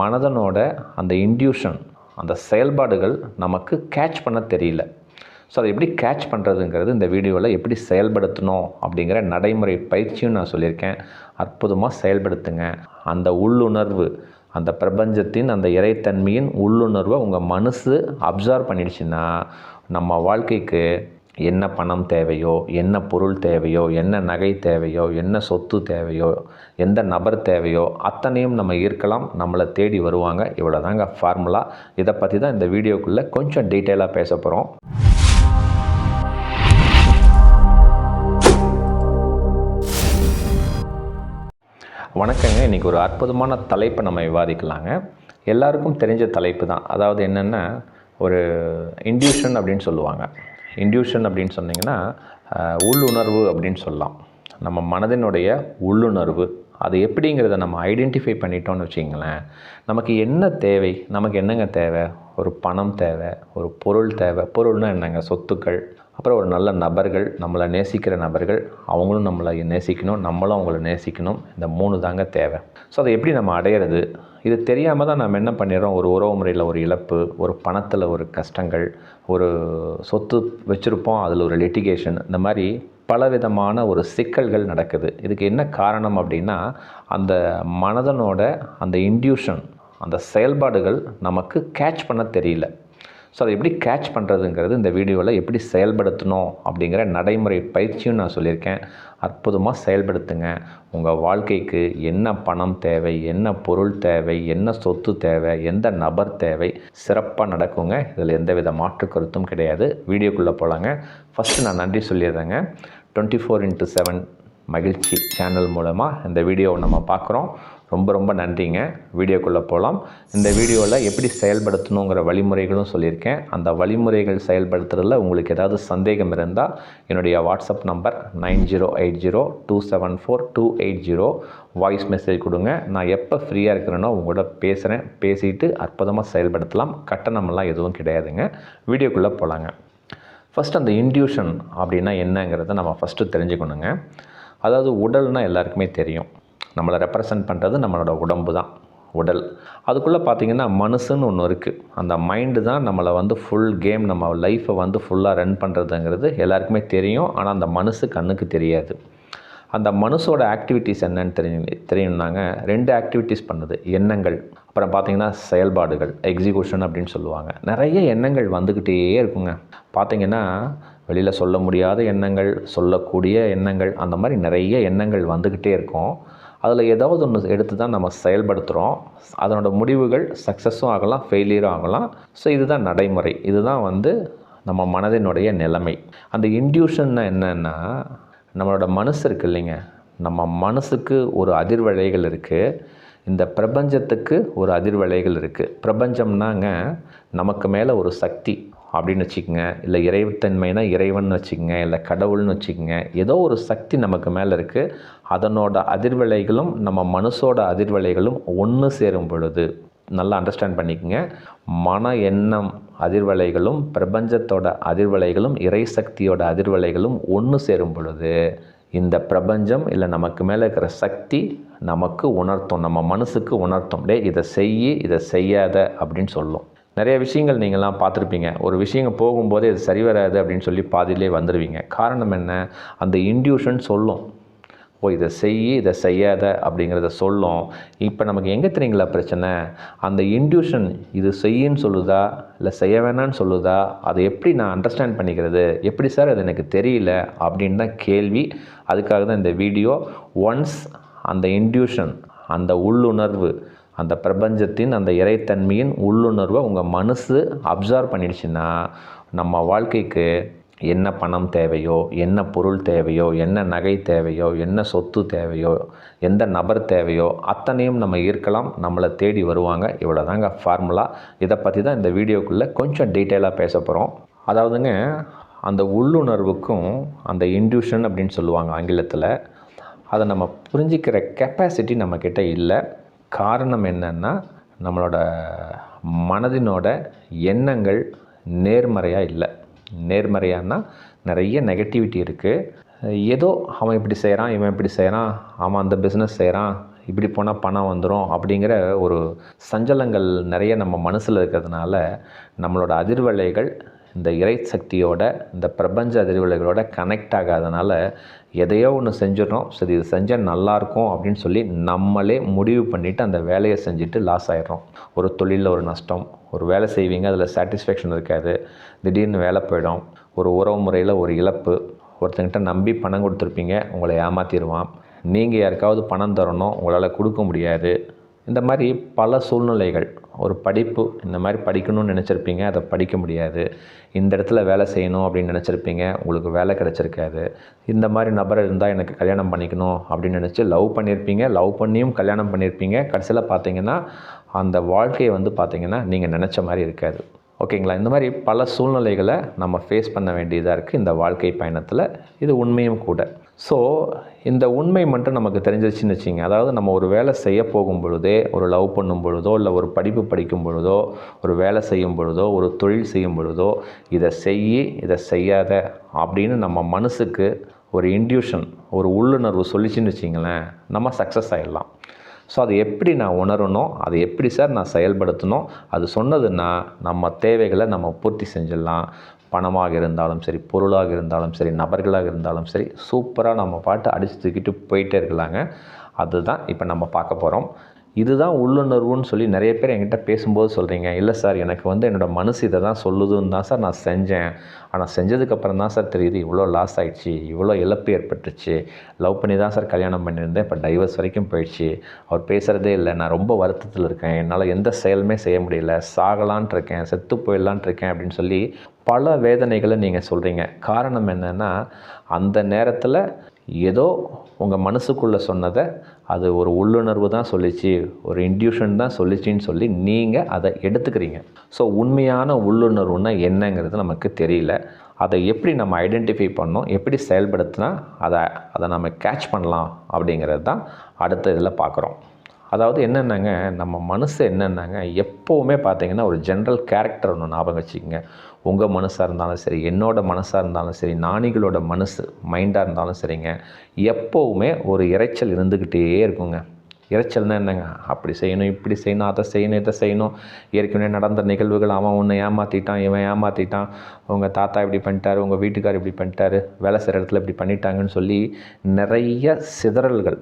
மனதனோட அந்த இன்டியூஷன் அந்த செயல்பாடுகள் நமக்கு கேட்ச் பண்ண தெரியல. ஸோ அதை எப்படி கேட்ச் பண்ணுறதுங்கிறது இந்த வீடியோவில் எப்படி செயல்படுத்தணும் அப்படிங்கிற நடைமுறை பயிற்சியும் நான் சொல்லியிருக்கேன். அற்புதமாக செயல்படுத்துங்க. அந்த உள்ளுணர்வு அந்த பிரபஞ்சத்தின் அந்த இறைத்தன்மையின் உள்ளுணர்வை உங்கள் மனசு அப்சர்வ் பண்ணிடுச்சுன்னா நம்ம வாழ்க்கைக்கு என்ன பணம் தேவையோ என்ன பொருள் தேவையோ என்ன நகை தேவையோ என்ன சொத்து தேவையோ எந்த நபர் தேவையோ அத்தனையும் நம்ம ஈர்க்கலாம். நம்மளை தேடி வருவாங்க. இவ்வளோ தாங்க ஃபார்முலா இதை பற்றி தான் இந்த வீடியோக்குள்ளே கொஞ்சம் டீட்டெயிலாக பேச போகிறோம் வணக்கங்க. இன்றைக்கி ஒரு அற்புதமான தலைப்பை நம்ம விவாதிக்கலாங்க. எல்லாருக்கும் தெரிஞ்ச தலைப்பு தான். அதாவது என்னென்னா ஒரு இன்டியூஷன் அப்படின்னு சொல்லுவாங்க. இன்டியூஷன் அப்படின்னு சொன்னிங்கன்னா உள்ளுணர்வு அப்படின்னு சொல்லலாம். நம்ம மனதினுடைய உள்ளுணர்வு அது எப்படிங்கிறத நம்ம ஐடென்டிஃபை பண்ணிட்டோம்னு வச்சிங்களேன் நமக்கு என்ன தேவை? நமக்கு என்னங்க தேவை? ஒரு பணம் தேவை ஒரு பொருள் தேவை. பொருள்னால் என்னங்க? சொத்துக்கள். அப்புறம் ஒரு நல்ல நபர்கள் நம்மளை நேசிக்கிற நபர்கள் அவங்களும் நம்மளை நேசிக்கணும் நம்மளும் அவங்கள நேசிக்கணும். இந்த மூணு தாங்க தேவை. ஸோ அதை எப்படி நம்ம அடையிறது? இது தெரியாமல் தான் நம்ம என்ன பண்ணிடுறோம்? ஒரு உறவு முறையில் ஒரு இழப்பு ஒரு பணத்தில் ஒரு கஷ்டங்கள் ஒரு சொத்து வச்சுருப்போம் அதில் ஒரு லிட்டிகேஷன் இந்த மாதிரி பலவிதமான ஒரு சிக்கல்கள் நடக்குது. இதுக்கு என்ன காரணம் அப்படின்னா அந்த மனதனோட அந்த இன்டியூஷன் அந்த செயல்பாடுகள் நமக்கு கேட்ச் பண்ண தெரியல. ஸோ அதை எப்படி கேட்ச் பண்ணுறதுங்கிறது இந்த வீடியோவில் எப்படி செயல்படுத்தணும் அப்படிங்கிற நடைமுறை பயிற்சியும் நான் சொல்லியிருக்கேன். அற்புதமாக செயல்படுத்துங்க. உங்கள் வாழ்க்கைக்கு என்ன பணம் தேவை என்ன பொருள் தேவை என்ன சொத்து தேவை எந்த நபர் தேவை சிறப்பாக நடக்குங்க. இதில் எந்தவித மாற்று கருத்தும் கிடையாது. வீடியோக்குள்ளே போகலாங்க ஃபஸ்ட்டு நான் நன்றி சொல்லிடுறேங்க. டுவெண்ட்டி ஃபோர் இன்ட்டு செவன் மகிழ்ச்சி சேனல் மூலமாக இந்த வீடியோவை நம்ம பார்க்குறோம். ரொம்ப ரொம்ப நன்றிங்க. வீடியோக்குள்ளே போகலாம் இந்த வீடியோவில் எப்படி செயல்படுத்தணுங்கிற வழிமுறைகளும் சொல்லியிருக்கேன். அந்த வழிமுறைகள் செயல்படுத்துறதுல உங்களுக்கு ஏதாவது சந்தேகம் இருந்தால் என்னுடைய WhatsApp number nine zero eight zero two seven four two eight zero. Voice message கொடுங்க. நான் எப்போ ஃப்ரீயாக இருக்கிறேனோ உங்களோட பேசுகிறேன் பேசிட்டு அற்புதமாக செயல்படுத்தலாம். கட்டணமெல்லாம் எதுவும் கிடையாதுங்க. வீடியோக்குள்ளே போகலாங்க ஃபஸ்ட் அந்த இன்ட்யூஷன் அப்படின்னா என்னங்கிறத நம்ம ஃபஸ்ட்டு தெரிஞ்சுக்கணுங்க. அதாவது உடல்னால் எல்லாருக்குமே தெரியும். நம்மளை ரெப்ரசன்ட் பண்ணுறது நம்மளோட உடம்பு தான் உடல். அதுக்குள்ளே பார்த்தீங்கன்னா மனசுன்னு ஒன்று இருக்குது அந்த மைண்டு தான் நம்மளை வந்து ஃபுல் கேம் நம்ம லைஃப்பை வந்து ஃபுல்லாக ரன் பண்ணுறதுங்கிறது எல்லாருக்குமே தெரியும். ஆனால் அந்த மனசு கண்ணுக்கு தெரியாது. அந்த மனசோட ஆக்டிவிட்டீஸ் என்னன்னு தெரியும் தெரியும்னாங்க. ரெண்டு ஆக்டிவிட்டீஸ் பண்ணுது. எண்ணங்கள் அப்புறம் பார்த்திங்கன்னா செயல்பாடுகள் எக்ஸிக்யூஷன் அப்படின்னு சொல்லுவாங்க. நிறைய எண்ணங்கள் வந்துக்கிட்டே இருக்குங்க. பார்த்திங்கன்னா வெளியில் சொல்ல முடியாத எண்ணங்கள் சொல்லக்கூடிய எண்ணங்கள் அந்த மாதிரி நிறைய எண்ணங்கள் வந்துக்கிட்டே இருக்கும். அதில் ஏதாவது ஒன்று எடுத்து தான் நம்ம செயல்படுத்துகிறோம். அதனோட முடிவுகள் சக்ஸஸும் ஆகலாம் ஃபெயிலியரும் ஆகலாம். ஸோ இதுதான் நடைமுறை. இதுதான் வந்து நம்ம மனதினுடைய நிலைமை. அந்த இன்டியூஷன்னா என்னென்னா நம்மளோட மனசு இருக்கு இல்லைங்க. நம்ம மனசுக்கு ஒரு அதிர்வலைகள் இருக்குது இந்த பிரபஞ்சத்துக்கு ஒரு அதிர்வலைகள் இருக்குது பிரபஞ்சம்னாங்க நமக்கு மேலே ஒரு சக்தி. அப்படின்னு வச்சுக்கோங்க. இல்லை இறைத்தன்மைனா இறைவன் வச்சுக்கோங்க. இல்லை கடவுள்னு வச்சுக்கோங்க. ஏதோ ஒரு சக்தி நமக்கு மேலே இருக்குது அதனோட அதிர்வலைகளும் நம்ம மனசோட அதிர்வலைகளும் ஒன்று சேரும் பொழுது. நல்லா அண்டர்ஸ்டாண்ட் பண்ணிக்கோங்க. மன எண்ணம் அதிர்வலைகளும் பிரபஞ்சத்தோட அதிர்வலைகளும் இறை சக்தியோட அதிர்வலைகளும் ஒன்று சேரும் பொழுது இந்த பிரபஞ்சம் இல்லை நமக்கு மேலே இருக்கிற சக்தி நமக்கு உணர்த்தும். நம்ம மனசுக்கு உணர்த்தும். டே இதை செய்யி இதை செய்யாத அப்படின்னு சொல்லும். நிறைய விஷயங்கள் நீங்கள்லாம் பார்த்துருப்பீங்க. ஒரு விஷயங்கள் போகும்போதே இது சரி வராது அப்படின்னு சொல்லி பாதியிலே வந்துடுவீங்க காரணம் என்ன? அந்த இன்டியூஷன் சொல்லும். ஓ இதை செய் இதை செய்யாத அப்படிங்கிறத சொல்லும். இப்போ நமக்கு எங்கே தெரியுங்களா பிரச்சனை? அந்த இன்டியூஷன் இது செய்யின்னு சொல்லுதா? இல்லை செய்ய வேணான்னு சொல்லுதா? அதை எப்படி நான் அண்டர்ஸ்டாண்ட் பண்ணிக்கிறது? எப்படி சார் அது எனக்கு தெரியல? அப்படின்னு தான் கேள்வி. அதுக்காக தான் இந்த வீடியோ ஒன்ஸ் அந்த இன்ட்யூஷன் அந்த உள்ளுணர்வு அந்த பிரபஞ்சத்தின் அந்த இறைத்தன்மையின் உள்ளுணர்வை உங்கள் மனசு அப்சர்வ் பண்ணிடுச்சுன்னா நம்ம வாழ்க்கைக்கு என்ன பணம் தேவையோ என்ன பொருள் தேவையோ என்ன நகை தேவையோ என்ன சொத்து தேவையோ எந்த நபர் தேவையோ அத்தனையும் நம்ம ஈர்க்கலாம். நம்மளை தேடி வருவாங்க. இவ்வளோ தாங்க ஃபார்முலா இதை பற்றி தான் இந்த வீடியோக்குள்ளே கொஞ்சம் டீட்டெயிலாக பேச போகிறோம் அதாவதுங்க அந்த உள்ளுணர்வுக்கும் அந்த இன்ட்யூஷன் அப்படின்னு சொல்லுவாங்க ஆங்கிலத்தில். அதை நம்ம புரிஞ்சிக்கிற கெப்பாசிட்டி நம்மக்கிட்ட இல்லை. காரணம் என்னன்னா நம்மளோட மனதினோட எண்ணங்கள் நேர்மறையாக இல்லை. நேர்மறையானா நிறைய நெகட்டிவிட்டி இருக்குது ஏதோ அவன் இப்படி செய்கிறான் இவன் இப்படி செய்கிறான் அவன் அந்த பிஸ்னஸ் செய்கிறான் இப்படி போனால் பணம் வந்துடும் அப்படிங்கிற ஒரு சஞ்சலங்கள் நிறைய நம்ம மனசில் இருக்கிறதுனால நம்மளோட அதிர்வலைகள் இந்த இறை சக்தியோட இந்த பிரபஞ்ச அதிர்வலைகளோட கனெக்ட் ஆகாதனால எதையோ ஒன்று செஞ்சிடணும் சரி இது செஞ்சால் நல்லாயிருக்கும் அப்படின்னு சொல்லி நம்மளே முடிவு பண்ணிவிட்டு அந்த வேலையை செஞ்சுட்டு லாஸ் ஆயிடுறோம். ஒரு தொழிலில் ஒரு நஷ்டம் ஒரு வேலை செய்வீங்க அதில் சாட்டிஸ்ஃபேக்ஷன் இருக்காது திடீர்னு வேலை போயிடும். ஒரு உறவு முறையில் ஒரு இழப்பு ஒருத்தங்கிட்ட நம்பி பணம் கொடுத்துருப்பீங்க உங்களை ஏமாற்றிடுவான் நீங்கள் யாருக்காவது பணம் தரணும் உங்களால் கொடுக்க முடியாது. இந்த மாதிரி பல சூழ்நிலைகள். ஒரு படிப்பு இந்த மாதிரி படிக்கணும்னு நினச்சிருப்பீங்க அதை படிக்க முடியாது. இந்த இடத்துல வேலை செய்யணும் அப்படின்னு நினச்சிருப்பீங்க உங்களுக்கு வேலை கிடச்சிருக்காது. இந்த மாதிரி நபர் இருந்தால் எனக்கு கல்யாணம் பண்ணிக்கணும் அப்படின்னு நினச்சி லவ் பண்ணியிருப்பீங்க லவ் பண்ணியும் கல்யாணம் பண்ணியிருப்பீங்க கடைசியில் பார்த்தீங்கன்னா அந்த வாழ்க்கையை வந்து பார்த்தீங்கன்னா நீங்கள் நினச்ச மாதிரி இருக்காது. ஓகேங்களா? இந்த மாதிரி பல சூழ்நிலைகளை நம்ம ஃபேஸ் பண்ண வேண்டியதாக இருக்குது இந்த வாழ்க்கை பயணத்தில் இது உண்மையும் கூட. ஸோ இந்த உண்மை மட்டும் நமக்கு தெரிஞ்சிருச்சுன்னு வச்சிங்க. அதாவது நம்ம ஒரு வேலை செய்ய போகும் பொழுதே ஒரு லவ் பண்ணும் பொழுதோ இல்லை ஒரு படிப்பு படிக்கும் பொழுதோ ஒரு வேலை செய்யும் பொழுதோ ஒரு தொழில் செய்யும் பொழுதோ இதை செய் இதை செய்யாத அப்படின்னு நம்ம மனசுக்கு ஒரு இன்டியூஷன் ஒரு உள்ளுணர்வு சொல்லிச்சுன்னு வச்சிங்களேன் நம்ம சக்ஸஸ் ஆகிடலாம் ஸோ அதை எப்படி நான் உணரணும் அதை எப்படி சார் நான் செயல்படுத்தணும் அது சொன்னதுன்னா நம்ம தேவைகளை நம்ம பூர்த்தி செஞ்சிடலாம். பணமாக இருந்தாலும் சரி பொருளாக இருந்தாலும் சரி நபர்களாக இருந்தாலும் சரி சூப்பராக நம்ம பாட்டு அடித்து தூக்கிட்டு போயிட்டே இருக்கலாங்க. அதுதான் இப்போ நம்ம பார்க்க போகிறோம் இதுதான் உள்ளுணர்வுன்னு சொல்லி நிறைய பேர் என்கிட்ட பேசும்போது சொல்கிறீங்க இல்லை சார் எனக்கு வந்து என்னோடய மனசு இதை தான் சொல்லுதுன்னு தான் சார் நான் செஞ்சேன். ஆனால் செஞ்சதுக்கப்புறம் தான் சார் தெரியுது இவ்வளோ லாஸ் ஆயிடுச்சு இவ்வளோ இழப்பு ஏற்பட்டுச்சு லவ் பண்ணி தான் சார் கல்யாணம் பண்ணியிருந்தேன். இப்போ டைவர்ஸ் வரைக்கும் போயிடுச்சு. அவர் பேசுகிறதே இல்லை. நான் ரொம்ப வருத்தத்தில் இருக்கேன். என்னால் எந்த செயலுமே செய்ய முடியல. சாகலான் இருக்கேன். செத்து போயிடலான் இருக்கேன். அப்படின்னு சொல்லி பல வேதனைகளை நீங்கள் சொல்கிறீங்க காரணம் என்னென்னா அந்த நேரத்தில் ஏதோ உங்கள் மனசுக்குள்ளே சொன்னதை அது ஒரு உள்ளுணர்வு தான் சொல்லிச்சு ஒரு இன்டியூஷன் தான் சொல்லிச்சின்னு சொல்லி நீங்கள் அதை எடுத்துக்கிறீங்க. ஸோ உண்மையான உள்ளுணர்வுன்னா என்னங்கிறது நமக்கு தெரியல. அதை எப்படி நம்ம ஐடென்டிஃபை பண்ணோம் எப்படி செயல்படுத்தினா அதை அதை நம்ம கேட்ச் பண்ணலாம் அப்படிங்கிறது தான் அடுத்த இதில் பார்க்குறோம். அதாவது என்னென்னாங்க நம்ம மனசு என்னென்னாங்க எப்போவுமே பார்த்தீங்கன்னா ஒரு ஜென்ரல் கேரக்டர் ஒன்று ஞாபகம் வச்சுக்கோங்க. உங்கள் மனசாக இருந்தாலும் சரி என்னோடய மனசாக இருந்தாலும் சரி நாணிகளோட மனசு மைண்டாக இருந்தாலும் சரிங்க. எப்போவுமே ஒரு இறைச்சல் இருந்துக்கிட்டே இருக்குங்க. இறைச்சல்னா என்னங்க அப்படி செய்யணும் இப்படி செய்யணும் அதை செய்யணும் இதை செய்யணும். ஏற்கனவே நடந்த நிகழ்வுகள் அவன் உன்னை ஏமாற்றிட்டான் இவன் ஏமாற்றிட்டான் உங்கள் தாத்தா இப்படி பண்ணிட்டாரு உங்கள் வீட்டுக்கார் இப்படி பண்ணிட்டாரு வேலை செய்கிற இடத்துல இப்படி பண்ணிட்டாங்கன்னு சொல்லி நிறைய சிதறல்கள்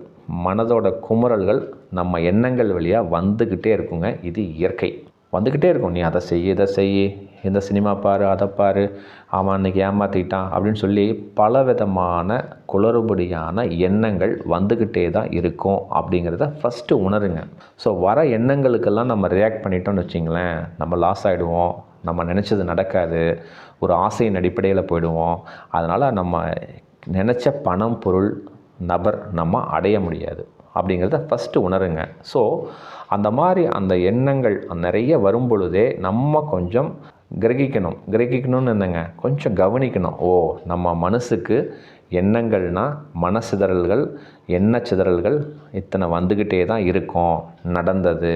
மனதோட குமுறல்கள் நம்ம எண்ணங்கள் வழியாக வந்துக்கிட்டே இருக்குங்க. இது இயற்கை. வந்துக்கிட்டே இருக்கும். நீ அதை செய் இதை செய் இந்த சினிமா பாரு அதை பாரு அவன் அன்றைக்கி ஏமாற்றிக்கிட்டான் அப்படின்னு சொல்லி பல விதமான குளறுபடியான எண்ணங்கள் வந்துக்கிட்டே தான் இருக்கும் அப்படிங்கிறத ஃபஸ்ட்டு உணருங்க. ஸோ வர எண்ணங்களுக்கெல்லாம் நம்ம ரியாக்ட் பண்ணிட்டோம்னு வச்சிங்களேன் நம்ம லாஸ் ஆகிடுவோம் நம்ம நினச்சது நடக்காது. ஒரு ஆசையின் அடிப்படையில் போயிடுவோம். அதனால் நம்ம நினச்ச பணம் பொருள் நபர் நம்ம அடைய முடியாது. அப்படிங்கிறத ஃபஸ்ட்டு உணருங்க. ஸோ அந்த மாதிரி அந்த எண்ணங்கள் நிறைய வரும் பொழுதே நம்ம கொஞ்சம் கிரகிக்கணும். கிரகிக்கணும்னு என்னங்க? கொஞ்சம் கவனிக்கணும். ஓ நம்ம மனசுக்கு எண்ணங்கள்னால் மனசிதறல்கள் எண்ண சிதறல்கள் இத்தனை வந்துக்கிட்டே தான் இருக்கும். நடந்தது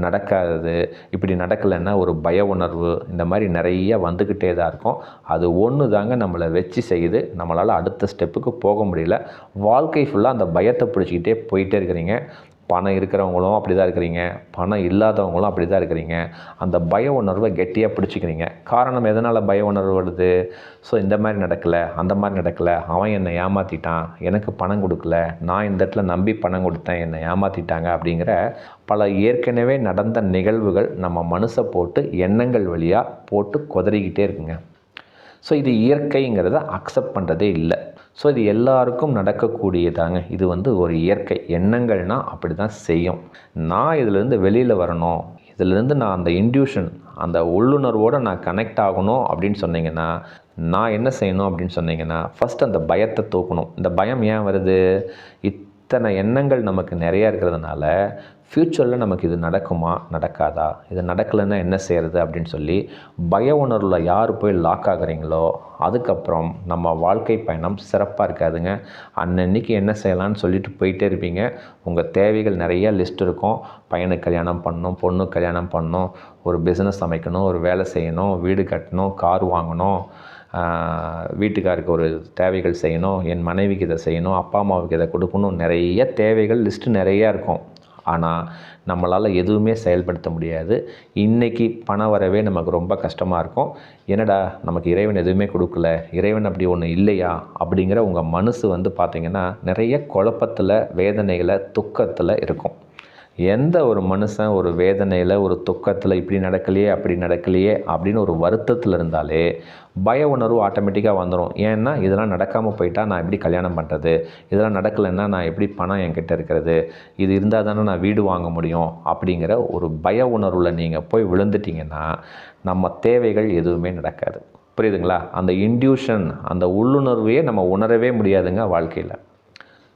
நடக்காதது இப்படி நடக்கலைன்னா ஒரு பய உணர்வு இந்த மாதிரி நிறைய வந்துக்கிட்டே தான் இருக்கும். அது ஒன்று தாங்க நம்மளை வச்சு செய்யுது. நம்மளால் அடுத்த ஸ்டெப்புக்கு போக முடியல. வாழ்க்கை ஃபுல்லாக அந்த பயத்தை பிடிச்சிக்கிட்டே போயிட்டே இருக்கிறீங்க. பணம் இருக்கிறவங்களும் அப்படி தான் இருக்கிறீங்க. பணம் இல்லாதவங்களும் அப்படி தான் இருக்கிறீங்க. அந்த பய உணர்வை கெட்டியாக பிடிச்சிக்கிறீங்க. காரணம் எதனால் பய உணர்வு வருது? ஸோ இந்த மாதிரி நடக்கலை அந்த மாதிரி நடக்கலை. அவன் என்னை ஏமாற்றிட்டான் எனக்கு பணம் கொடுக்கல. நான் இந்த இடத்துல நம்பி பணம் கொடுத்தேன். என்னை ஏமாற்றிட்டாங்க அப்படிங்கிற பல ஏற்கனவே நடந்த நிகழ்வுகள் நம்ம மனசை போட்டு எண்ணங்கள் வழியாக போட்டு குதறிக்கிட்டே இருக்குங்க. ஸோ இது இயற்கைங்கிறத அக்செப்ட் பண்ணுறதே இல்லை. ஸோ இது எல்லாருக்கும் நடக்கக்கூடியதாங்க. இது வந்து ஒரு இயற்கை. எண்ணங்கள்னால் அப்படி தான் செய்யும். நான் இதிலேருந்து வெளியில் வரணும். இதிலேருந்து நான் அந்த இன்ட்யூஷன் அந்த உள்ளுணர்வோடு நான் கனெக்ட் ஆகணும் அப்படின்னு சொன்னீங்கன்னா நான் என்ன செய்யணும் அப்படின்னு சொன்னீங்கன்னா ஃபஸ்ட் அந்த பயத்தை தூக்கணும். இந்த பயம் ஏன் வருது? இத் இத்தனை எண்ணங்கள் நமக்கு நிறையா இருக்கிறதுனால ஃப்யூச்சரில் நமக்கு இது நடக்குமா நடக்காதா? இது நடக்கலைன்னா என்ன செய்கிறது அப்படின்னு சொல்லி பய உணர்வில் யார் போய் லாக் ஆகுறீங்களோ அதுக்கப்புறம் நம்ம வாழ்க்கை பயணம் சிறப்பாக இருக்காதுங்க. அன்னன்னைக்கு என்ன செய்யலாம்னு சொல்லிட்டு போயிட்டே இருப்பீங்க. உங்கள் தேவைகள் நிறைய லிஸ்ட் இருக்கும். பையனுக்கு கல்யாணம் பண்ணணும் பொண்ணுக்கு கல்யாணம் பண்ணணும் ஒரு பிஸ்னஸ் அமைக்கணும் ஒரு வேலை செய்யணும் வீடு கட்டணும் கார் வாங்கணும். வீட்டுக்காருக்கு ஒரு தேவைகள் செய்யணும் என் மனைவிக்கு இதை செய்யணும் அப்பா அம்மாவுக்கு இதை கொடுக்கணும் நிறைய தேவைகள் லிஸ்ட்டு நிறையா இருக்கும். ஆனால் நம்மளால் எதுவுமே செயல்படுத்த முடியாது. இன்றைக்கி பண வரவே நமக்கு ரொம்ப கஷ்டமாக இருக்கும். என்னடா நமக்கு இறைவன் எதுவுமே கொடுக்கல இறைவன் அப்படி ஒன்று இல்லையா? அப்படிங்கிற உங்கள் மனசு வந்து பார்த்திங்கன்னா நிறைய குழப்பத்தில் வேதனைகளை துக்கத்தில் இருக்கும். எந்த ஒரு மனுஷன் ஒரு வேதனையில் ஒரு துக்கத்தில் இப்படி நடக்கலையே அப்படி நடக்கலையே அப்படின்னு ஒரு வருத்தத்தில் இருந்தாலே பய உணர்வு ஆட்டோமேட்டிக்காக வந்துடும் ஏன்னா இதெல்லாம் நடக்காமல் போயிட்டால் நான் எப்படி கல்யாணம் பண்ணுறது இதெல்லாம் நடக்கலைன்னா நான் எப்படி பணம் என்கிட்ட இருக்கிறது? இது இருந்தால் தானே நான் வீடு வாங்க முடியும்? அப்படிங்கிற ஒரு பய உணர்வில் நீங்கள் போய் விழுந்துட்டீங்கன்னா நம்ம தேவைகள் எதுவுமே நடக்காது. புரியுதுங்களா? அந்த இன்டியூஷன் அந்த உள்ளுணர்வையே நம்ம உணரவே முடியாதுங்க வாழ்க்கையில்.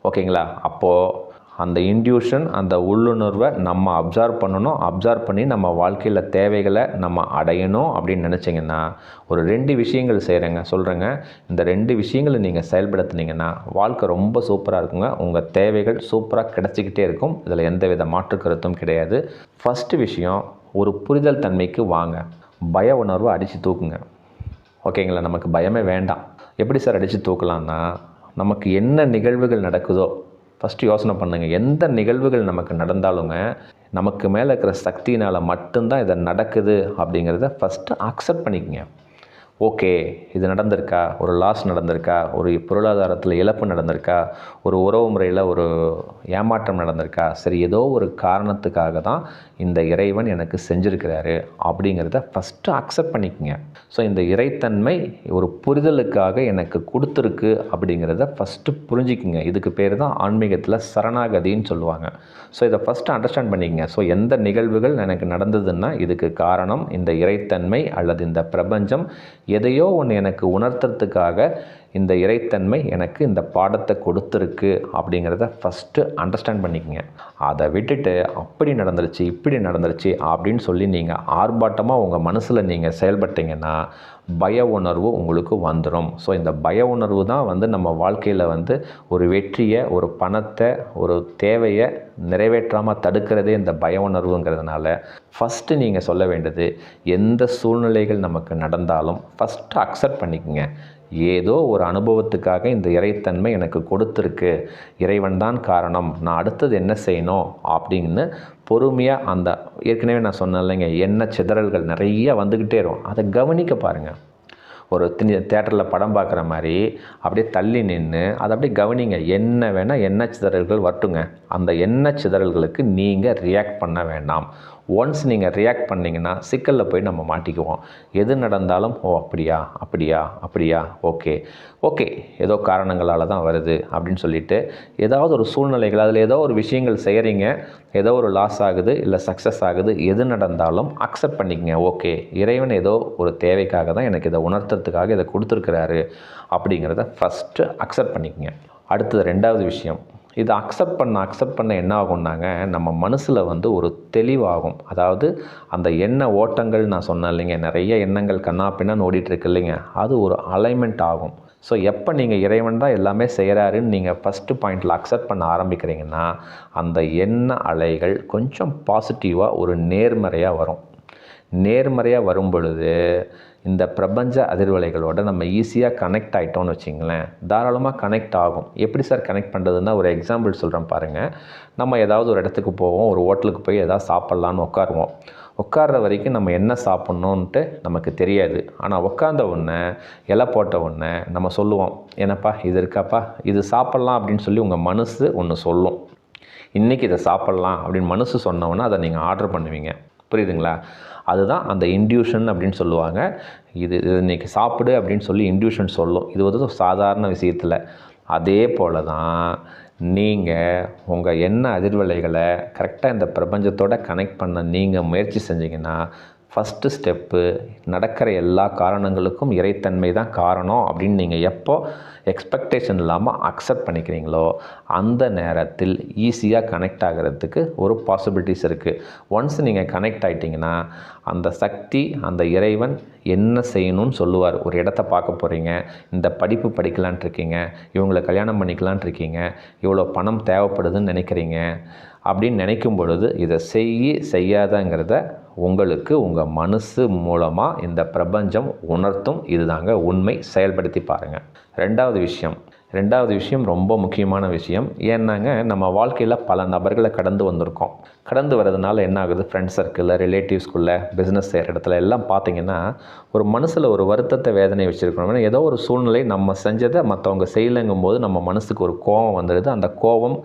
ஓகேங்களா? அப்போது அந்த இன்டியூஷன் அந்த உள்ளுணர்வை நம்ம அப்சர்வ் பண்ணணும். அப்சர்வ் பண்ணி நம்ம வாழ்க்கையில் தேவைகளை நம்ம அடையணும் அப்படின்னு நினச்சிங்கன்னா ஒரு ரெண்டு விஷயங்கள் செய்கிறேங்க சொல்கிறேங்க இந்த ரெண்டு விஷயங்களை நீங்கள் செயல்படுத்துனீங்கன்னா வாழ்க்கை ரொம்ப சூப்பராக இருக்குங்க. உங்கள் தேவைகள் சூப்பராக கிடச்சிக்கிட்டே இருக்கும். இதில் எந்த வித மாற்று கருத்தும் கிடையாது. ஃபஸ்ட்டு விஷயம் ஒரு புரிதல் தன்மைக்கு வாங்க. பய உணர்வை அடித்து தூக்குங்க. ஓகேங்களா? நமக்கு பயமே வேண்டாம். எப்படி சார் அடித்து தூக்கலாம்னா நமக்கு என்ன நிகழ்வுகள் நடக்குதோ ஃபஸ்ட்டு யோசனை பண்ணுங்கள் எந்த நிகழ்வுகள் நமக்கு நடந்தாலுங்க நமக்கு மேலே இருக்கிற சக்தியினால் மட்டும்தான் இதை நடக்குது அப்படிங்கிறத ஃபஸ்ட்டு அக்செப்ட் பண்ணிக்கங்க. ஓகே இது நடந்திருக்கா? ஒரு லாஸ் நடந்திருக்கா? ஒரு பொருளாதாரத்தில் இழப்பு நடந்திருக்கா? ஒரு உறவு முறையில் ஒரு ஏமாற்றம் நடந்திருக்கா? சரி ஏதோ ஒரு காரணத்துக்காக தான் இந்த இறைவன் எனக்கு செஞ்சுருக்கிறாரு அப்படிங்கிறத ஃபஸ்ட்டு அக்செப்ட் பண்ணிக்கோங்க. ஸோ இந்த இறைத்தன்மை ஒரு புரிதலுக்காக எனக்கு கொடுத்துருக்கு அப்படிங்கிறத ஃபஸ்ட்டு புரிஞ்சுக்குங்க. இதுக்கு பேர் தான் ஆன்மீகத்தில் சரணாகதின்னு சொல்லுவாங்க. ஸோ இதை ஃபஸ்ட்டு அண்டர்ஸ்டாண்ட் பண்ணிக்கங்க. ஸோ எந்த நிகழ்வுகள் எனக்கு நடந்ததுன்னா இதுக்கு காரணம் இந்த இறைத்தன்மை அல்லது இந்த பிரபஞ்சம் எதையோ ஒன்று எனக்கு உணர்த்துறதுக்காக இந்த இறைத்தன்மை எனக்கு இந்த பாடத்தை கொடுத்துருக்கு அப்படிங்கிறத ஃபஸ்ட்டு அண்டர்ஸ்டாண்ட் பண்ணிக்கங்க. அதை விட்டுட்டு அப்படி நடந்துருச்சு இப்படி நடந்துருச்சு அப்படின்னு சொல்லி நீங்கள் ஆர்ப்பாட்டமாக உங்கள் மனசில் நீங்கள் செயல்பட்டீங்கன்னா பய உணர்வு உங்களுக்கு வந்துடும் ஸோ இந்த பய உணர்வு தான் வந்து நம்ம வாழ்க்கையில் வந்து ஒரு வெற்றியை ஒரு பணத்தை ஒரு தேவையை நிறைவேற்றாமல் தடுக்கிறதே இந்த பய உணர்வுங்கிறதுனால. ஃபஸ்ட்டு நீங்கள் சொல்ல வேண்டியது எந்த சூழ்நிலைகள் நமக்கு நடந்தாலும் ஃபஸ்ட்டு அக்செப்ட் பண்ணிக்கங்க. ஏதோ ஒரு அனுபவத்துக்காக இந்த இறைத்தன்மை எனக்கு கொடுத்துருக்கு. இறைவன் தான் காரணம். நான் அடுத்தது என்ன செய்யணும்? அப்படின்னு பொறுமையாக அந்த ஏற்கனவே நான் சொன்னேன் இல்லைங்க எண்ணெய் சிதறல்கள் நிறைய வந்துக்கிட்டே இருக்கும். அதை கவனிக்க பாருங்கள் ஒரு தேட்டரில் படம் பார்க்குற மாதிரி அப்படியே தள்ளி நின்று அதை அப்படியே கவனிங்க. என்ன வேணால் எண்ணெய் சிதறல்கள் வரட்டுங்க. அந்த எண்ணெய் சிதறல்களுக்கு நீங்கள் ரியாக்ட் பண்ண வேண்டாம். ஒன்ஸ் நீங்கள் ரியாக்ட் பண்ணிங்கன்னா சிக்கலில் போய் நம்ம மாட்டிக்குவோம். எது நடந்தாலும் ஓ அப்படியா அப்படியா அப்படியா ஓகே ஓகே ஏதோ காரணங்களால் தான் வருது அப்படின்னு சொல்லிட்டு ஏதாவது ஒரு சூழ்நிலைகள் அதில் ஏதோ ஒரு விஷயங்கள் செய்கிறீங்க ஏதோ ஒரு லாஸ் ஆகுது இல்லை சக்ஸஸ் ஆகுது எது நடந்தாலும் அக்செப்ட் பண்ணிக்கங்க ஓகே இறைவன் ஏதோ ஒரு தேவைக்காக தான் எனக்கு இதை உணர்த்துறதுக்காக இதை கொடுத்துருக்கிறாரு அப்படிங்கிறத ஃபஸ்ட்டு அக்செப்ட் பண்ணிக்கங்க. அடுத்தது ரெண்டாவது விஷயம் இதை அக்செப்ட் பண்ண அக்செப்ட் பண்ண என்ன ஆகும்னாங்க நம்ம மனசில் வந்து ஒரு தெளிவாகும். அதாவது அந்த எண்ண ஓட்டங்கள் நான் சொன்னேன் இல்லைங்க நிறைய எண்ணங்கள் கண்ணா பின்னான்னு ஓடிட்டுருக்கு இல்லைங்க அது ஒரு அலைன்மெண்ட் ஆகும். ஸோ எப்போ நீங்கள் இறைவன் தான் எல்லாமே செய்கிறாருன்னு நீங்கள் ஃபஸ்ட்டு பாயிண்டில் அக்செப்ட் பண்ண ஆரம்பிக்கிறீங்கன்னா அந்த எண்ண அலைகள் கொஞ்சம் பாசிட்டிவாக ஒரு நேர்மறையாக வரும். நேர்மறையாக வரும் பொழுது இந்த பிரபஞ்ச அதிர்வலைகளோட நம்ம ஈஸியாக கனெக்ட் ஆகிட்டோம்னு வச்சிங்களேன் தாராளமாக கனெக்ட் ஆகும். எப்படி சார் கனெக்ட் பண்ணுறதுன்னா ஒரு எக்ஸாம்பிள் சொல்கிறேன் பாருங்கள் நம்ம ஏதாவது ஒரு இடத்துக்கு போவோம் ஒரு ஹோட்டலுக்கு போய் எதாவது சாப்பிட்லான்னு உட்காருவோம். உட்கார்ற வரைக்கும் நம்ம என்ன சாப்பிட்ணுன்ட்டு நமக்கு தெரியாது. ஆனால் உட்காந்த உடனே இலை போட்ட உடனே நம்ம சொல்லுவோம் என்னப்பா இது இருக்காப்பா? இது சாப்பிட்லாம் அப்படின்னு சொல்லி உங்கள் மனசு ஒன்று சொல்லும். இன்றைக்கி இதை சாப்பிட்லாம் அப்படின்னு மனசு சொன்னோன்னா அதை நீங்கள் ஆர்டர் பண்ணுவீங்க. புரியுதுங்களா? அதுதான் அந்த இன்டியூஷன் அப்படின்னு சொல்லுவாங்க. இது இது இன்றைக்கி சாப்பிடு அப்படின்னு சொல்லி இன்டியூஷன் சொல்லும். இது வந்து ஒரு சாதாரண விஷயத்தில். அதே போல் தான் நீங்கள் உங்கள் எண்ண அதிர்வலைகளை கரெக்டாக இந்த பிரபஞ்சத்தோட கனெக்ட் பண்ண நீங்கள் முயற்சி செஞ்சீங்கன்னா ஃபஸ்ட்டு ஸ்டெப்பு நடக்கிற எல்லா காரணங்களுக்கும் இறைத்தன்மை தான் காரணம் அப்படின்னு நீங்கள் எப்போ எக்ஸ்பெக்டேஷன் இல்லாமல் அக்செப்ட் பண்ணிக்கிறீங்களோ அந்த நேரத்தில் ஈஸியாக கனெக்ட் ஆகிறதுக்கு ஒரு பாசிபிலிட்டிஸ் இருக்குது ஒன்ஸ் நீங்கள் கனெக்ட் ஆகிட்டிங்கன்னா அந்த சக்தி அந்த இறைவன் என்ன செய்யணும்னு சொல்லுவார். ஒரு இடத்த பார்க்க போகிறீங்க இந்த படிப்பு படிக்கலான் இருக்கீங்க இவங்களை கல்யாணம் பண்ணிக்கலான் இருக்கீங்க இவ்வளோ பணம் தேவைப்படுதுன்னு நினைக்கிறீங்க அப்படின்னு நினைக்கும் பொழுது இதை செய்ய செய்யாதங்கிறத உங்களுக்கு உங்கள் மனசு மூலமாக இந்த பிரபஞ்சம் உணர்த்தும். இதுதாங்க உண்மை. செயல்படுத்தி பாருங்கள் ரெண்டாவது விஷயம். ரெண்டாவது விஷயம் ரொம்ப முக்கியமான விஷயம். ஏன்னாங்க நம்ம வாழ்க்கையில் பல நபர்களை கடந்து வந்திருக்கோம். கடந்து வரதுனால என்ன ஆகுது? ஃப்ரெண்ட்ஸ் சர்க்கிளில் ரிலேட்டிவ்ஸ்குள்ளே பிஸ்னஸ் செய்கிற இடத்துல எல்லாம் பார்த்தீங்கன்னா ஒரு மனசில் ஒரு வருத்தத்தை வேதனை வச்சுருக்கணும் ஏதோ ஒரு சூழ்நிலை நம்ம செஞ்சதை மற்றவங்க செய்யலைங்கும் போது நம்ம மனசுக்கு ஒரு கோபம் வந்துடுது அந்த கோபம்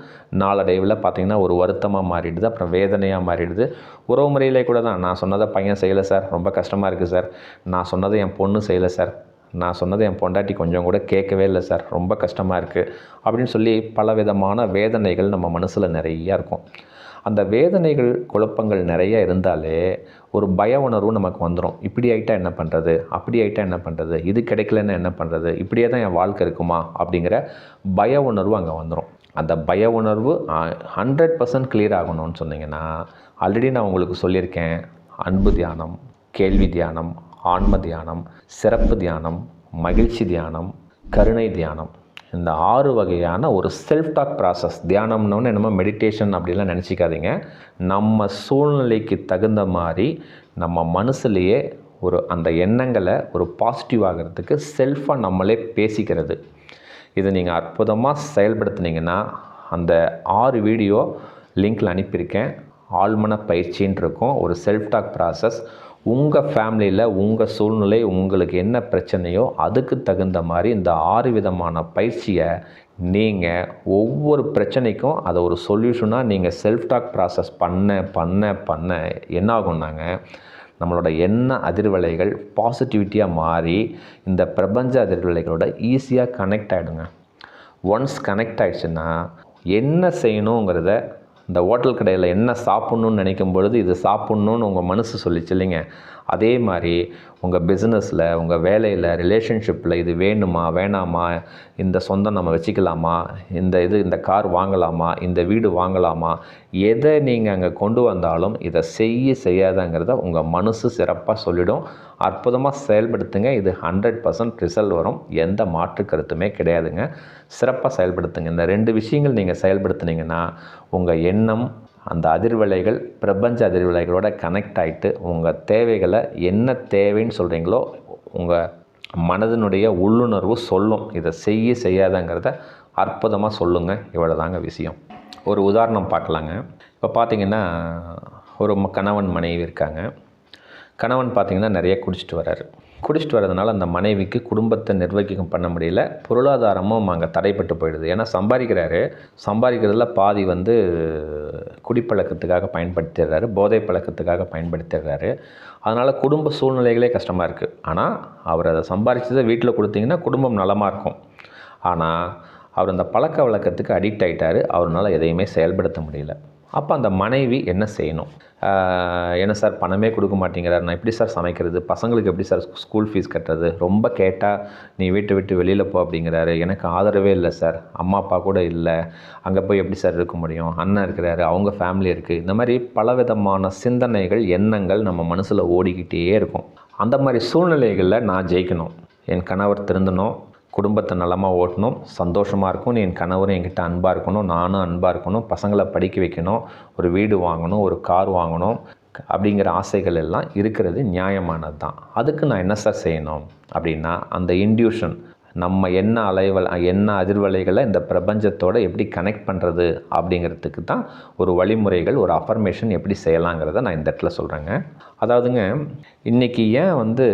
நாளடைவில் பார்த்திங்கன்னா ஒரு வருத்தமாக மாறிடுது அப்புறம் வேதனையாக மாறிடுது. உறவு முறையிலே கூட தான். நான் சொன்னதை பையன் செய்யலை சார். ரொம்ப கஷ்டமாக இருக்குது சார். நான் சொன்னதை என் பொண்ணு செய்யலை சார். நான் சொன்னது என் பொண்டாட்டி கொஞ்சம் கூட கேட்கவே இல்லை சார். ரொம்ப கஷ்டமாக இருக்குது அப்படின்னு சொல்லி பல விதமான வேதனைகள் நம்ம மனசில் நிறையா இருக்கும். அந்த வேதனைகள் குழப்பங்கள் நிறைய இருந்தாலே ஒரு பய உணர்வு நமக்கு வந்துடும் இப்படி ஆகிட்டா என்ன பண்ணுறது அப்படி ஆகிட்டா என்ன பண்ணுறது இது கிடைக்கலன்னா என்ன பண்ணுறது இப்படியே தான் என் வாழ்க்கை இருக்குமா? அப்படிங்கிற பய உணர்வு அங்கே வந்துடும் அந்த பய உணர்வு ஹண்ட்ரட் பர்சன்ட் கிளியர் ஆகணும்னு சொன்னீங்கன்னா ஆல்ரெடி நான் உங்களுக்கு சொல்லியிருக்கேன். அன்பு தியானம் கேள்வி தியானம் ஆன்ம தியானம் சிறப்பு தியானம் மகிழ்ச்சி தியானம் கருணை தியானம். இந்த ஆறு வகையான ஒரு செல்ஃப் டாக் ப்ராசஸ் தியானம்னு என்னமோ மெடிடேஷன் அப்படிலாம் நினச்சிக்காதீங்க. நம்ம சூழ்நிலைக்கு தகுந்த மாதிரி நம்ம மனசுலேயே ஒரு அந்த எண்ணங்களை ஒரு பாசிட்டிவ் ஆகிறதுக்கு செல்ஃபாக நம்மளே பேசிக்கிறது. இதை நீங்கள் அற்புதமாக செயல்படுத்துனீங்கன்னா அந்த ஆறு வீடியோ லிங்கில் அனுப்பியிருக்கேன். ஆழ்மன பயிற்சின்னு இருக்கும் ஒரு செல்ஃப் டாக் ப்ராசஸ் உங்கள் ஃபேமிலியில் உங்கள் சூழ்நிலை உங்களுக்கு என்ன பிரச்சனையோ அதுக்கு தகுந்த மாதிரி இந்த ஆறு விதமான பயிற்சியை நீங்கள் ஒவ்வொரு பிரச்சனைக்கும் அதை ஒரு சொல்யூஷனாக நீங்கள் செல்ஃப் டாக் ப்ராசஸ் பண்ண பண்ண பண்ண என்ன ஆகும்னாங்க நம்மளோட எண்ண அதிர்வலைகள் பாசிட்டிவிட்டியாக மாறி இந்த பிரபஞ்ச அதிர்வலைகளோட ஈஸியாக கனெக்ட் ஆகிடுங்க ஒன்ஸ் கனெக்ட் ஆகிடுச்சுன்னா என்ன செய்யணுங்கிறத இந்த ஹோட்டல் கடையில் என்ன சாப்பிட்ணுன்னு நினைக்கும் பொழுது இது சாப்பிட்ணுன்னு உங்கள் மனசு சொல்லிச்சு இல்லைங்க. அதே மாதிரி உங்கள் பிஸ்னஸில் உங்கள் வேலையில் ரிலேஷன்ஷிப்பில் இது வேணுமா வேணாமா இந்த சொந்தம் நம்ம வச்சுக்கலாமா இந்த இது இந்த கார் வாங்கலாமா இந்த வீடு வாங்கலாமா எதை நீங்கள் அங்கே கொண்டு வந்தாலும் இதை செய்ய செய்யாதங்கிறத உங்கள் மனசு சிறப்பாக சொல்லிடும். அற்புதமாக செயல்படுத்துங்க. இது ஹண்ட்ரட் பர்சன்ட் ரிசல்ட் வரும். எந்த மாற்று கருத்துமே கிடையாதுங்க. சிறப்பாக செயல்படுத்துங்க. இந்த ரெண்டு விஷயங்கள் நீங்கள் செயல்படுத்துனீங்கன்னா உங்கள் எண்ணம் அந்த அதிர்வலைகள் பிரபஞ்ச அதிர்வலைகளோட கனெக்ட் ஆகிட்டு உங்கள் தேவைகளை என்ன தேவைன்னு சொல்கிறீங்களோ உங்கள் மனதினுடைய உள்ளுணர்வு சொல்லும். இதை செய்ய செய்யாதங்கிறத அற்புதமாக சொல்லுங்கள் இவ்வளோ தாங்க விஷயம். ஒரு உதாரணம் பார்க்கலாங்க. இப்போ பார்த்திங்கன்னா ஒரு ம- கணவன் மனைவி இருக்காங்க. கணவன் பார்த்திங்கன்னா நிறைய குடிச்சிட்டு வராரு. குடிச்சிட்டு வரதுனால அந்த மனைவிக்கு குடும்பத்தை நிர்வகிக்கம் பண்ண முடியல. பொருளாதாரமும் அங்கே தடைப்பட்டு போயிடுது. ஏன்னா சம்பாதிக்கிறாரு. சம்பாதிக்கிறதுல பாதி வந்து குடிப்பழக்கத்துக்காக பயன்படுத்திடுறாரு. போதை பழக்கத்துக்காக பயன்படுத்திடுறாரு. அதனால் குடும்ப சூழ்நிலைகளே கஷ்டமாக இருக்குது ஆனால் அவர் அதை சம்பாதிச்சதை வீட்டில் கொடுத்தீங்கன்னா குடும்பம் நலமாக இருக்கும். ஆனால் அவர் அந்த பழக்க வழக்கத்துக்கு அடிக்ட் ஆகிட்டார் அவரால் எதையுமே செயல்படுத்த முடியல. அப்போ அந்த மனைவி என்ன செய்யணும்? என்ன சார் பணமே கொடுக்க மாட்டேங்கிறார். நான் எப்படி சார் சமைக்கிறது? பசங்களுக்கு எப்படி சார் ஸ்கூல் ஃபீஸ் கட்டுறது? ரொம்ப கேட்டால் நீ வீட்டை விட்டு வெளியில் போ அப்படிங்கிறாரு. எனக்கு ஆதரவே இல்லை சார். அம்மா அப்பா கூட இல்லை. அங்கே போய் எப்படி சார் இருக்க முடியும்? அண்ணன் இருக்கிறாரு. அவங்க ஃபேமிலி இருக்குது இந்த மாதிரி பலவிதமான சிந்தனைகள் எண்ணங்கள் நம்ம மனசில் ஓடிக்கிட்டே இருக்கும். அந்த மாதிரி சூழ்நிலைகளில் நான் ஜெயிக்கணும். என் கணவர் திருந்தணும். குடும்பத்தை நலமாக ஓட்டணும் சந்தோஷமாக இருக்கணும் என் கணவரும் என்கிட்ட அன்பாக இருக்கணும் நானும் அன்பாக இருக்கணும் பசங்களை படிக்க வைக்கணும் ஒரு வீடு வாங்கணும் ஒரு கார் வாங்கணும் அப்படிங்கிற ஆசைகள் எல்லாம் இருக்கிறது நியாயமானது தான் அதுக்கு நான் என்ன சார் செய்யணும் அப்படின்னா அந்த இன்டியூஷன் நம்ம என்ன அலைவல் என்ன அதிர்வலைகளை இந்த பிரபஞ்சத்தோடு எப்படி கனெக்ட் பண்ணுறது அப்படிங்கிறதுக்கு தான் ஒரு வழிமுறைகள் ஒரு அஃபர்மேஷன் எப்படி செய்யலாங்கிறத நான் இந்த இடத்துல சொல்கிறேங்க அதாவதுங்க இன்றைக்கி ஏன் வந்து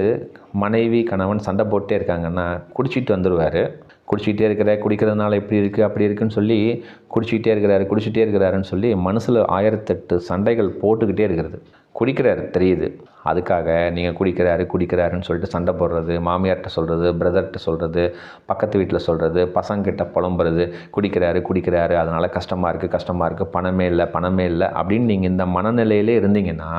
மனைவி கணவன் சண்டை போட்டே இருக்காங்கன்னா குடிச்சிட்டு வந்துடுவார் குடிச்சிக்கிட்டே இருக்கிற குடிக்கிறதுனால இப்படி இருக்குது அப்படி இருக்குன்னு சொல்லி குடிச்சிக்கிட்டே இருக்கிறாரு குடிச்சிட்டே இருக்கிறாருன்னு சொல்லி மனசில் ஆயிரத்தெட்டு சண்டைகள் போட்டுக்கிட்டே இருக்கிறது. குடிக்கிறார் தெரியுது. அதுக்காக நீங்கள் குடிக்கிறாரு குடிக்கிறாருன்னு சொல்லிட்டு சண்டை போடுறது மாமியார்கிட்ட சொல்கிறது பிரதர்கிட்ட சொல்கிறது பக்கத்து வீட்டில் சொல்கிறது பசங்கிட்ட புலம்புறது குடிக்கிறாரு குடிக்கிறாரு அதனால் கஷ்டமாக இருக்குது கஷ்டமாக இருக்குது பணமே இல்லை பணமே இல்லை அப்படின்னு நீங்கள் இந்த மனநிலையிலே இருந்தீங்கன்னா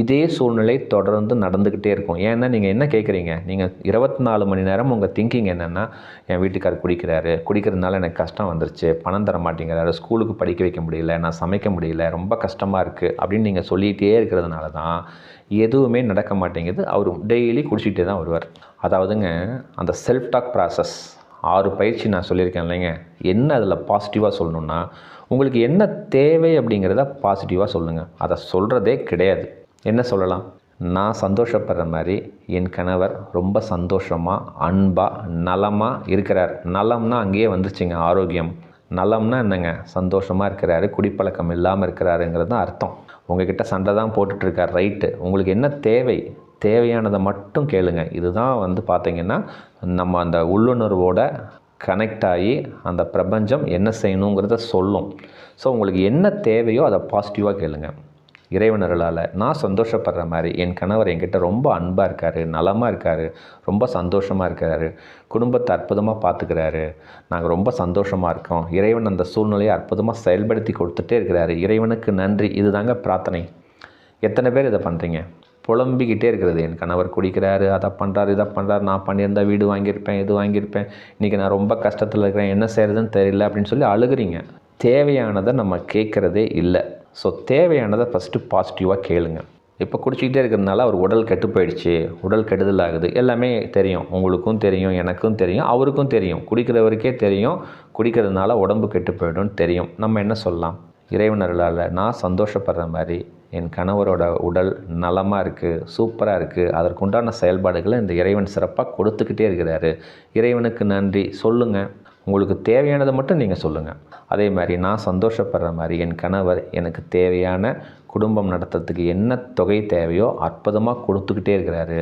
இதே சூழ்நிலை தொடர்ந்து நடந்துக்கிட்டே இருக்கும். ஏன்னா நீங்கள் என்ன கேட்குறீங்க நீங்கள் இருபத்தி நாலு மணி நேரம் உங்கள் திங்கிங் என்னென்னா என் வீட்டுக்காரர் குடிக்கிறாரு குடிக்கிறதுனால எனக்கு கஷ்டம் வந்துருச்சு பணம் தர மாட்டேங்கிறாரு ஸ்கூலுக்கு படிக்க வைக்க முடியல நான் சமைக்க முடியல ரொம்ப கஷ்டமாக இருக்குது அப்படின்னு நீங்கள் சொல்லிகிட்டே இருக்கிறதுனால தான் எதுவுமே நடக்க மாட்டேங்குது. அவர் டெய்லி குடிச்சிக்கிட்டே தான் வருவார். அதாவதுங்க அந்த செல்ஃப் டாக் ப்ராசஸ் ஆறு பயிற்சி நான் சொல்லியிருக்கேன் இல்லைங்க. என்ன அதில் பாசிட்டிவாக சொல்லணுன்னா உங்களுக்கு என்ன தேவை அப்படிங்கிறத பாசிட்டிவாக சொல்லுங்கள் அதை சொல்கிறதே கிடையாது. என்ன சொல்லலாம்? நான் சந்தோஷப்படுற மாதிரி என் கணவர் ரொம்ப சந்தோஷமாக அன்பாக நலமாக இருக்கிறார். நலம்னா அங்கேயே வந்துச்சுங்க ஆரோக்கியம். நலம்னா என்னங்க? சந்தோஷமாக இருக்கிறாரு குடிப்பழக்கம் இல்லாமல் இருக்கிறாருங்கிறது தான் அர்த்தம். உங்ககிட்ட சண்டை தான் போட்டுட்ருக்கார். ரைட்டு. உங்களுக்கு என்ன தேவை? தேவையானதை மட்டும் கேளுங்க. இதுதான் வந்து பார்த்திங்கன்னா நம்ம அந்த உள்ளுணர்வோட கனெக்ட் ஆகி அந்த பிரபஞ்சம் என்ன செய்யணுங்கிறத சொல்லும். ஸோ உங்களுக்கு என்ன தேவையோ அதை பாசிட்டிவாக கேளுங்கள் இறைவனர்களால் நான் சந்தோஷப்படுற மாதிரி என் கணவர் என்கிட்ட ரொம்ப அன்பாக இருக்கார் நலமாக இருக்கார் ரொம்ப சந்தோஷமாக இருக்காரு குடும்பத்தை அற்புதமாக பார்த்துக்கிறாரு நாங்கள் ரொம்ப சந்தோஷமாக இருக்கோம். இறைவன் அந்த சூழ்நிலையை அற்புதமாக செயல்படுத்தி கொடுத்துட்டே இருக்கிறாரு. இறைவனுக்கு நன்றி. இதுதாங்க பிரார்த்தனை. எத்தனை பேர் இதை பண்ணுறீங்க புலம்பிக்கிட்டே இருக்கிறது. என் கணவர் குடிக்கிறாரு அதை பண்ணுறாரு இதை பண்ணுறாரு நான் பண்ணியிருந்தா வீடு வாங்கியிருப்பேன் இது வாங்கியிருப்பேன். இன்றைக்கி நான் ரொம்ப கஷ்டத்தில் இருக்கிறேன் என்ன செய்கிறதுன்னு தெரியல அப்படின்னு சொல்லி அழுகுறீங்க. தேவையானதை நம்ம கேட்குறதே இல்லை. ஸோ தேவையானதை ஃபஸ்ட்டு பாசிட்டிவாக கேளுங்க. இப்போ குடிச்சிக்கிட்டே இருக்கிறதுனால அவர் உடல் கெட்டு போயிடுச்சு உடல் கெடுதல் ஆகுது எல்லாமே தெரியும். உங்களுக்கும் தெரியும் எனக்கும் தெரியும் அவருக்கும் தெரியும். குடிக்கிறவருக்கே தெரியும் குடிக்கிறதுனால உடம்பு கெட்டு போயிடும்னு தெரியும். நம்ம என்ன சொல்லலாம்? இறைவனர்களால் நான் சந்தோஷப்படுற மாதிரி என் கணவரோட உடல் நலமாக இருக்குது சூப்பராக இருக்குது அதற்குண்டான செயல்பாடுகளை இந்த இறைவன் சிறப்பாக கொடுத்துக்கிட்டே இருக்கிறாரு. இறைவனுக்கு நன்றி. சொல்லுங்கள் உங்களுக்கு தேவையானதை மட்டும் நீங்கள் சொல்லுங்கள் அதே மாதிரி நான் சந்தோஷப்படுற மாதிரி என் கணவர் எனக்கு தேவையான குடும்பம் நடத்துறதுக்கு என்ன தொகை தேவையோ அற்புதமாக கொடுத்துக்கிட்டே இருக்கிறாரு.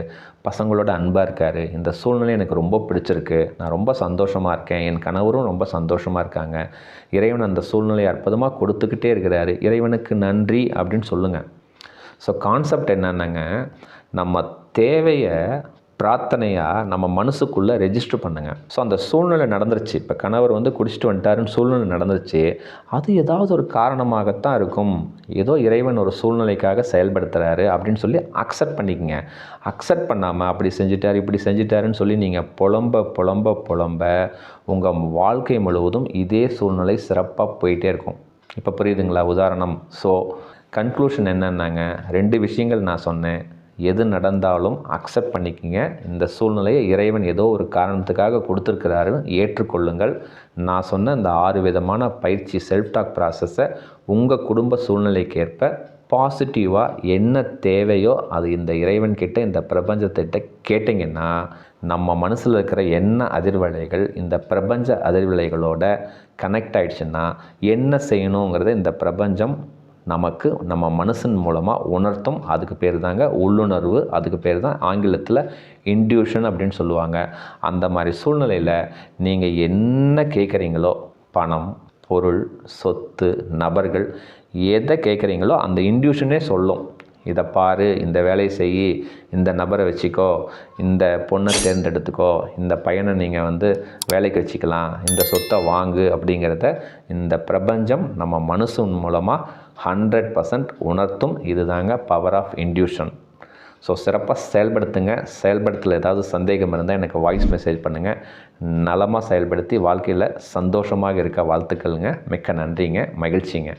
பசங்களோட அன்பாக இருக்கார். இந்த சூழ்நிலை எனக்கு ரொம்ப பிடிச்சிருக்கு. நான் ரொம்ப சந்தோஷமாக இருக்கேன். என் கணவரும் ரொம்ப சந்தோஷமாக இருக்காங்க. இறைவன் அந்த சூழ்நிலையை அற்புதமாக கொடுத்துக்கிட்டே இருக்கிறாரு. இறைவனுக்கு நன்றி அப்படின்னு சொல்லுங்கள் ஸோ கான்செப்ட் என்னென்னங்க நம்ம தேவையை பிரார்த்தனையாக நம்ம மனசுக்குள்ளே ரெஜிஸ்டர் பண்ணுங்க. ஸோ அந்த சூழ்நிலை நடந்துருச்சு. இப்போ கணவர் வந்து குடிச்சிட்டு வந்துட்டாருன்னு சூழ்நிலை நடந்துருச்சு. அது ஏதாவது ஒரு காரணமாகத்தான் இருக்கும். ஏதோ இறைவன் ஒரு சூழ்நிலைக்காக செயல்படுத்துகிறாரு அப்படின்னு சொல்லி அக்செப்ட் பண்ணிக்கங்க. அக்செப்ட் பண்ணாமல் அப்படி செஞ்சிட்டார் இப்படி செஞ்சிட்டாருன்னு சொல்லி நீங்கள் புலம்ப புலம்ப புலம்ப உங்கள் வாழ்க்கை முழுவதும் இதே சூழ்நிலை சிறப்பாக போயிட்டே இருக்கும். இப்போ புரியுதுங்களா? உதாரணம். ஸோ கன்க்ளூஷன் என்னன்னாங்க? ரெண்டு விஷயங்கள் நான் சொன்னேன். எது நடந்தாலும் அக்செப்ட் பண்ணிக்கங்க. இந்த சூழ்நிலையை இறைவன் ஏதோ ஒரு காரணத்துக்காக கொடுத்துருக்கிறாரு ஏற்றுக்கொள்ளுங்கள். நான் சொன்ன இந்த ஆறு விதமான பயிற்சி செல்ஃப் டாக் ப்ராசஸை உங்கள் குடும்ப சூழ்நிலைக்கேற்ப பாசிட்டிவாக என்ன தேவையோ அது இந்த இறைவன் கிட்ட இந்த பிரபஞ்சத்திட்ட கேட்டிங்கன்னா நம்ம மனசில் இருக்கிற என்ன அதிர்வலைகள் இந்த பிரபஞ்ச அதிர்வலைகளோட கனெக்ட் ஆயிடுச்சுன்னா என்ன செய்யணுங்கிறத இந்த பிரபஞ்சம் நமக்கு நம்ம மனசின் மூலமாக உணர்த்தும். அதுக்கு பேர் தாங்க உள்ளுணர்வு. அதுக்கு பேர் தான் ஆங்கிலத்தில் இன்டியூஷன் அப்படின்னு சொல்லுவாங்க. அந்த மாதிரி சூழ்நிலையில் நீங்கள் என்ன கேட்குறீங்களோ பணம் பொருள் சொத்து நபர்கள் எதை கேட்குறீங்களோ அந்த இன்டியூஷனே சொல்லும். இதை பாரு இந்த வேலையை செய் இந்த நபரை வச்சுக்கோ இந்த பொண்ணை தேர்ந்தெடுத்துக்கோ இந்த பையனை நீங்கள் வந்து வேலைக்கு வச்சுக்கலாம் இந்த சொத்தை வாங்கு அப்படிங்கிறத இந்த பிரபஞ்சம் நம்ம மனசு மூலமாக ஹண்ட்ரட் பர்சன்ட் உணர்த்தும் இதுதாங்க பவர் ஆஃப் இன்டியூஷன் ஸோ சிறப்பாக செயல்படுத்துங்க. செயல்படுத்தல ஏதாவது சந்தேகம் இருந்தால் எனக்கு வாய்ஸ் மெசேஜ் பண்ணுங்கள் நலமாக செயல்படுத்தி வாழ்க்கையில் சந்தோஷமாக இருக்க வாழ்த்துக்கள்ங்க. மிக்க நன்றிங்க. மகிழ்ச்சிங்க.